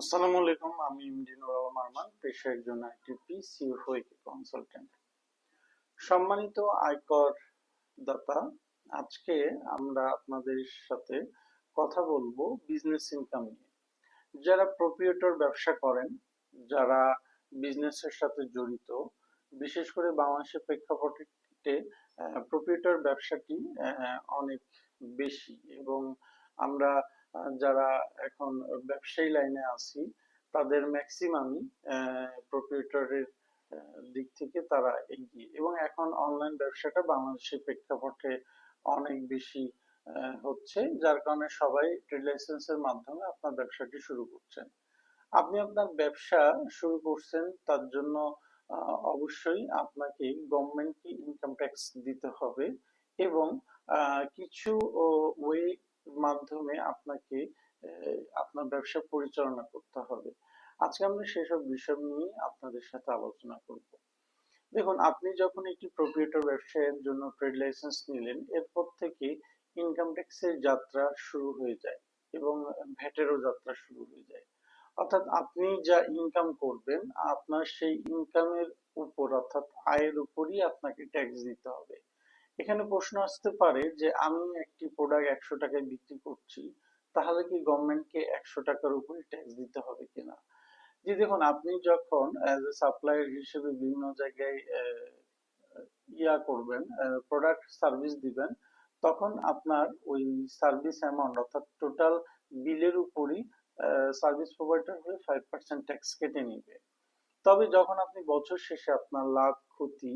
আসসালামু আলাইকুম, আমি এমডি নুরুল আরমান পেশা একজন আইটিপি সিওফওকে কনসালটেন্ট সম্মানিত আয়কর দাতা, আজকে আমরা আপনাদের সাথে কথা বলব বিজনেস ইনকাম নিয়ে। যারা প্রপ্রিয়েটর ব্যবসা করেন, যারা বিজনেসের সাথে জড়িত, বিশেষ করে বাংলাদেশের প্রেক্ষাপটে প্রপ্রিয়েটর ব্যবসাটি অনেক বেশি এবং আমরা যারা এখন ব্যবসায়ী লাইনে আছি, তাদের ম্যাক্সিমামই প্রপ্রিয়েটরের দিক থেকে তারা এগিয়ে। এবং এখন অনলাইন ব্যবসাটা বাংলাদেশের প্রেক্ষাপটে অনেক বেশি হচ্ছে, যার কারণে সবাই ট্রেড লাইসেন্সের মাধ্যমে আপনার ব্যবসাটি শুরু করছেন। আপনি আপনার ব্যবসা শুরু করছেন, তার জন্য অবশ্যই আপনাকে গভর্নমেন্টকে ইনকাম ট্যাক্স দিতে হবে এবং কিছু ওয়ে মাধ্যমে আপনাকে আপনার ব্যবসা পরিচালনা করতে হবে। আজকে আমরা সেসব বিষয় নিয়ে আপনাদের সাথে আলোচনা করব। দেখুন, আপনি যখন একটি প্রপ্রিয়েটর ব্যবসায়ের জন্য ট্রেড লাইসেন্স নিলেন, এরপর থেকে ইনকাম ট্যাক্সের যাত্রা শুরু হয়ে যায় এবং ভ্যাটেরও যাত্রা শুরু হয়ে যায়। অর্থাৎ আপনি যা ইনকাম করবেন, আপনার সেই ইনকামের উপর অর্থাৎ আয়ের উপরই আপনাকে ট্যাক্স দিতে হবে। এখানে প্রশ্ন আসতে পারে যে, আমি একটি প্রোডাক্ট একশো টাকায় বিক্রি করছি, তাহলে কি গভর্নমেন্টকে একশো টাকার উপরে ট্যাক্স দিতে হবে কিনা? যে দেখুন, আপনি যখন অ্যাজ এ সাপ্লায়ার হিসেবে বিভিন্ন জায়গায় ইয়া করবেন প্রোডাক্ট সার্ভিস দিবেন, তখন আপনার ওই সার্ভিস অ্যামাউন্ট অর্থাৎ টোটাল বিলের উপরই সার্ভিস প্রোভাইডার হয়ে ফাইভ পার্সেন্ট ট্যাক্স কেটে নিবে। তবে যখন আপনি বছর শেষে আপনার লাভ, ক্ষতি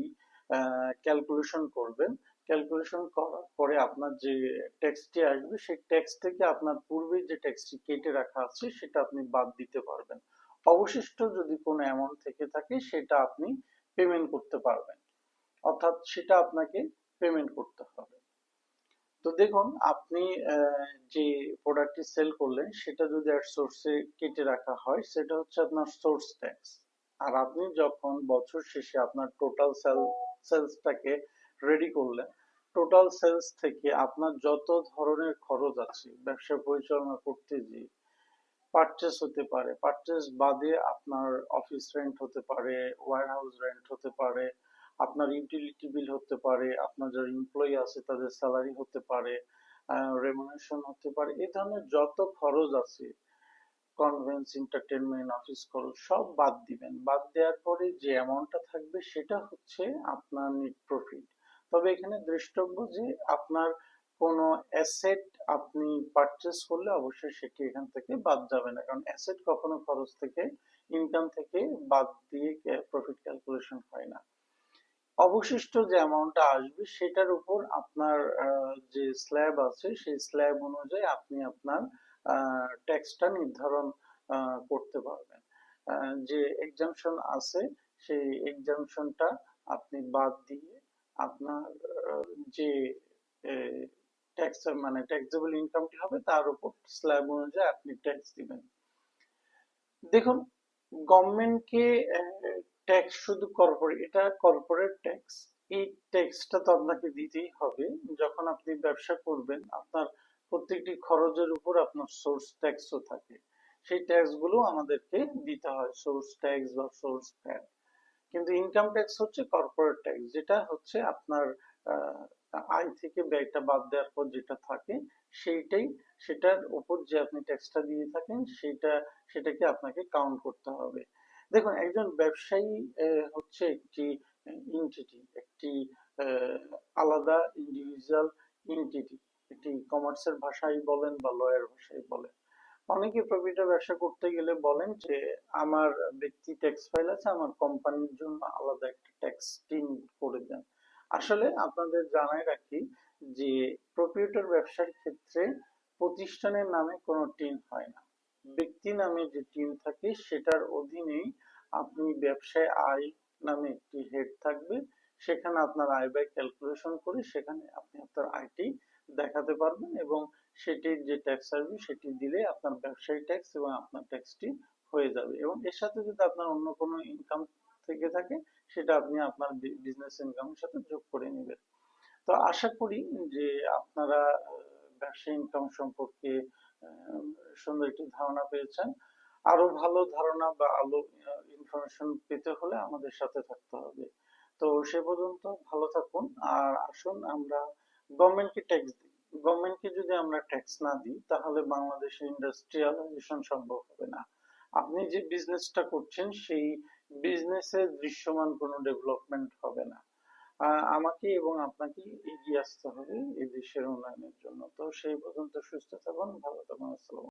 ক্যালকুলেশন করবেন। ক্যালকুলেশন করার পরে আপনার যে ট্যাক্সটি আসবে, সেই ট্যাক্স থেকে আপনার পূর্বে যে ট্যাক্সটি কেটে রাখা আছে, সেটা আপনি বাদ দিতে পারবেন। অবশিষ্ট যদি কোনো অ্যামাউন্ট থেকে থাকে, সেটা আপনি পেমেন্ট করতে পারবেন। অর্থাৎ সেটা আপনাকে পেমেন্ট করতে হবে। তো দেখুন, আপনি যে প্রোডাক্টটি সেল করলেন, সেটা যদি অ্যাট সোর্সে কেটে রাখা হয়, সেটা হচ্ছে আপনার সোর্স ট্যাক্স আর আপনি যখন বছর শেষে আপনার টোটাল সেল সেলসটাকে রেডি করলেন। টোটাল সেলস থেকে আপনার যত ধরনের খরচ আছে, ব্যবসা পরিচালনা করতে গিয়ে পারচেস হতে পারে পারচেস বাদে আপনার অফিস রেন্ট হতে পারে ওয়্যার হাউস রেন্ট হতে পারে, আপনার ইউটিলিটি বিল হতে পারে, আপনার যারা এমপ্লয়ি আছে তাদের স্যালারি হতে পারে রেমুনেশন হতে পারে, এই ধরনের যত খরচ আছে কনভেন্স এন্টারটেনমেন্ট অফিস খরচ সব বাদ দিবেন। বাদ দেওয়ার পরে যে অ্যামাউন্টটা থাকবে সেটা হচ্ছে আপনার নেট প্রফিট তবে এখানে দ্রষ্টব্য যে আপনার কোনো অ্যাসেট আপনি পারচেস করলে অবশ্যই সেটি এখান থেকে বাদ যাবে না। কারণ অ্যাসেট কখনো খরচ থেকে ইনকাম থেকে বাদ দিয়ে প্রফিট ক্যালকুলেশন হয় না। অবশিষ্ট যে অ্যামাউন্টটা আসবে সেটার উপর আপনার যে স্ল্যাব আছে, সেই স্ল্যাব অনুযায়ী আপনি আপনার ট্যাক্সটা নির্ধারণ করতে পারবেন। যে এক্সামশন আছে, সেই এক্সামশনটা আপনি বাদ দিয়ে আপনার যে ট্যাক্স মানে ট্যাক্সেবল ইনকামটি হবে, তার উপর স্ল্যাব অনুযায়ী আপনি ট্যাক্স দিবেন। দেখুন গভর্নমেন্টকে ট্যাক্স শুধু কর্পোরেট এটা কর্পোরেট ট্যাক্স এই ট্যাক্সটা তো আপনাকে দিতেই হবে। যখন আপনি ব্যবসা করবেন, আপনার প্রত্যেকটি খরচের উপর আপনার সোর্স ট্যাক্সও থাকে। সেই ট্যাক্সগুলো আমাদেরকে দিতে হয় সোর্স ট্যাক্স বা সোর্স ভ্যাট কিন্তু ইনকাম ট্যাক্স হচ্ছে কর্পোরেট ট্যাক্স যেটা হচ্ছে আপনার আয় থেকে ব্যয়টা বাদ দেওয়ার পর যেটা থাকে, সেইটাই, সেটার উপর যে আপনি ট্যাক্সটা দিয়ে থাকেন, সেটা, সেটাকে আপনাকে কাউন্ট করতে হবে। দেখুন, একজন ব্যবসায়ী হচ্ছে একটি এন্টিটি একটি আলাদা ইন্ডিভিজুয়াল এন্টিটি একটি কমার্সের ভাষায় বলেন বা লয়ের ভাষায় বলেন। অনেকে প্রফিটের ব্যবসা করতে গেলে বলেন যে, আমার ব্যক্তি ট্যাক্স ফাইল আছে, আমার কোম্পানির জন্য আলাদা একটা ট্যাক্স টিন করে দেন। আসলে আপনাদের জানাই রাখি যে প্রপ্রিয়েটর ব্যবসার ক্ষেত্রে প্রতিষ্ঠানের নামে কোনো টিন হয় না। ব্যক্তি নামে যে টিম থাকে, সেটার অধীনেই আপনি ব্যবসায় আয় নামে একটি হেড থাকবে। সেখানে আপনার আয় ব্যয় ক্যালকুলেশন করে সেখানে আপনি আপনার আয়টি দেখাতে পারবেন এবং সেটির যে ট্যাক্স আসবে সেটি দিলে আপনার ব্যবসায়ী ট্যাক্স এবং আপনার ট্যাক্সটি হয়ে যাবে। এবং এর সাথে যদি আপনার অন্য কোনো ইনকাম থেকে থাকে, সেটা আপনি আপনার বিজনেস ইনকামের সাথে যোগ করে নেবেন। তো আশা করি যে আপনারা ব্যবসা ইনকাম সম্পর্কে সুন্দর একটি ধারণা পেয়েছেন। আরও ভালো ধারণা বা আলো ইনফরমেশন পেতে হলে আমাদের সাথে থাকতে হবে। তো সে পর্যন্ত ভালো থাকুন, আর আসুন আমরা গভর্নমেন্টকে ট্যাক্স দিই। গভর্নমেন্টকে যদি আমরা ট্যাক্স না দিই, তাহলে বাংলাদেশে ইন্ডাস্ট্রিয়ালাইজেশন সম্ভব হবে না। আপনি যে বিজনেসটা করছেন, সেই বিজনেসের দৃশ্যমান কোনো ডেভেলপমেন্ট হবে না। আমাকে এবং আপনাকে এগিয়ে আসতে হবে এই দেশের উন্নয়নের জন্য। তো সেই পর্যন্ত সুস্থ থাকুন, ভালো থাকুন, আসসালাম